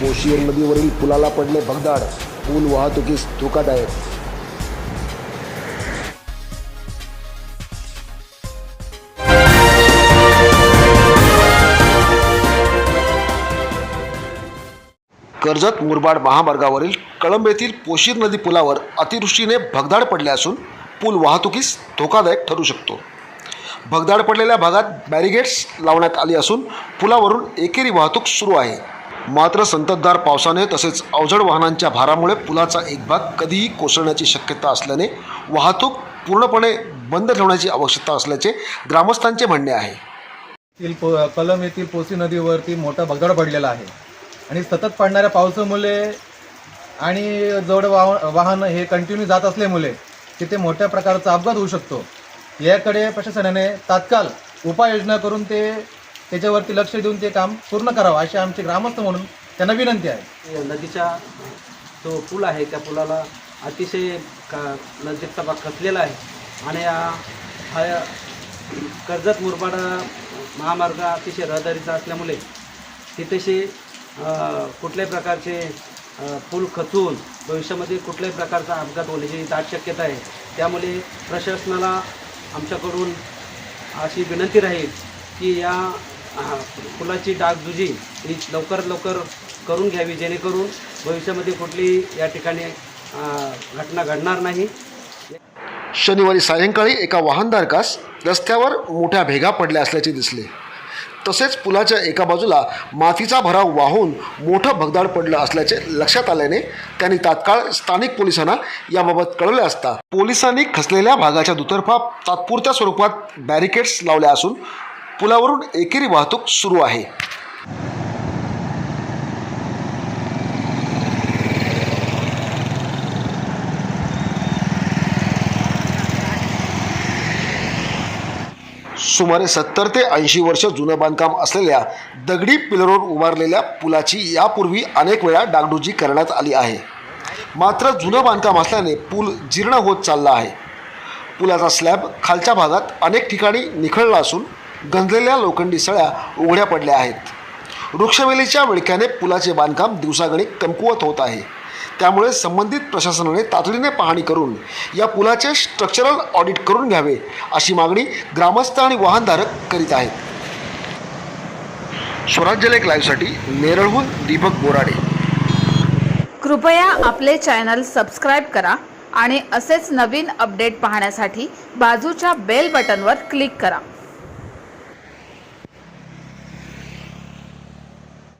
पोशियर नदीवरील पुलाला पडले भगदाड. पूल वाहतुकीस धोकादायक. कर्जत मुरबाड महामार्गावरील कळंब येथील पोशीर नदी पुलावर अतिवृष्टीने भगदाड पडले असून पूल वाहतुकीस धोकादायक ठरू शकतो. भगदाड पडलेल्या भागात बॅरिगेट्स लावण्यात आली असून पुलावरून एकेरी वाहतूक सुरू आहे. मात्र संततधार पावसाने तसेच अवजड वाहनांच्या भारामुळे पुलाचा एक भाग कधीही कोसळण्याची शक्यता असल्याने वाहतूक पूर्णपणे बंद ठेवण्याची आवश्यकता असल्याचे ग्रामस्थांचे म्हणणे आहे. पो कलम येथील पोसी नदीवरती मोठा भगदाड पडलेला आहे आणि सतत पडणाऱ्या पावसामुळे आणि जवळ वाह वाहन हे कंटिन्यू जात असल्यामुळे तिथे मोठ्या प्रकारचा अपघात होऊ शकतो. याकडे प्रशासनाने तात्काळ उपाययोजना करून ते त्याच्यावरती लक्ष देऊन ते काम पूर्ण करावं अशी आमचे ग्रामस्थ म्हणून त्यांना विनंती आहे. हो, नदीचा जो पूल आहे त्या पुलाला अतिशय का नजीकचा भाग खचलेला आहे. आणि हा कर्जत मुरबाड महामार्ग अतिशय रहदारीचा असल्यामुळे तिथेशी कुठल्याही प्रकारचे पूल खचून भविष्यामध्ये कुठल्याही प्रकारचा अपघात होण्याची दाट शक्यता आहे. त्यामुळे प्रशासनाला आमच्याकडून अशी विनंती राहील की या फुलाची पुलाची ही लवकरात लवकर करून घ्यावी जेणेकरून भविष्यामध्ये कुठली या ठिकाणी घटना घडणार नाही. शनिवारी सायंकाळी एका वाहनधारकास रस्त्यावर मोठ्या भेगा पडल्या असल्याचे दिसले. तसेच पुलाच्या एका बाजूला मातीचा भराव वाहून मोठं भगदाड पडलं असल्याचे लक्षात आल्याने त्यांनी तात्काळ स्थानिक पोलिसांना याबाबत कळवले असता. पोलिसांनी खचलेल्या भागाच्या दुतर्फा तात्पुरत्या स्वरूपात बॅरिकेड्स लावल्या असून पुलावरून एकेरी वाहतूक सुरू आहे. सुमारे सत्तर ते ऐंशी वर्ष जुनं बांधकाम असलेल्या दगडी पिलरवर उभारलेल्या पुलाची यापूर्वी अनेक वेळा डागडुजी करण्यात आली आहे. मात्र जुनं बांधकाम असल्याने पूल जीर्ण होत चालला आहे. पुलाचा स्लॅब खालच्या भागात अनेक ठिकाणी निखळला असून गंजलेल्या लोखंडी सळ्या उघड्या पडल्या आहेत. वृक्षवेलीच्या विळख्याने पुलाचे बांधकाम दिवसागणिक कमकुवत होत आहे. त्यामुळे संबंधित प्रशासनाने तातडीने पाहणी करून या पुलाचे स्ट्रक्चरल ऑडिट करून घ्यावे अशी मागणी ग्रामस्थ आणि वाहनधारक करीत आहेत. स्वराज्य लेख लाईव्हसाठी नेरळहून दीपक बोराडे. कृपया आपले चॅनल सबस्क्राईब करा आणि असेच नवीन अपडेट पाहण्यासाठी बाजूच्या बेल बटनवर क्लिक करा.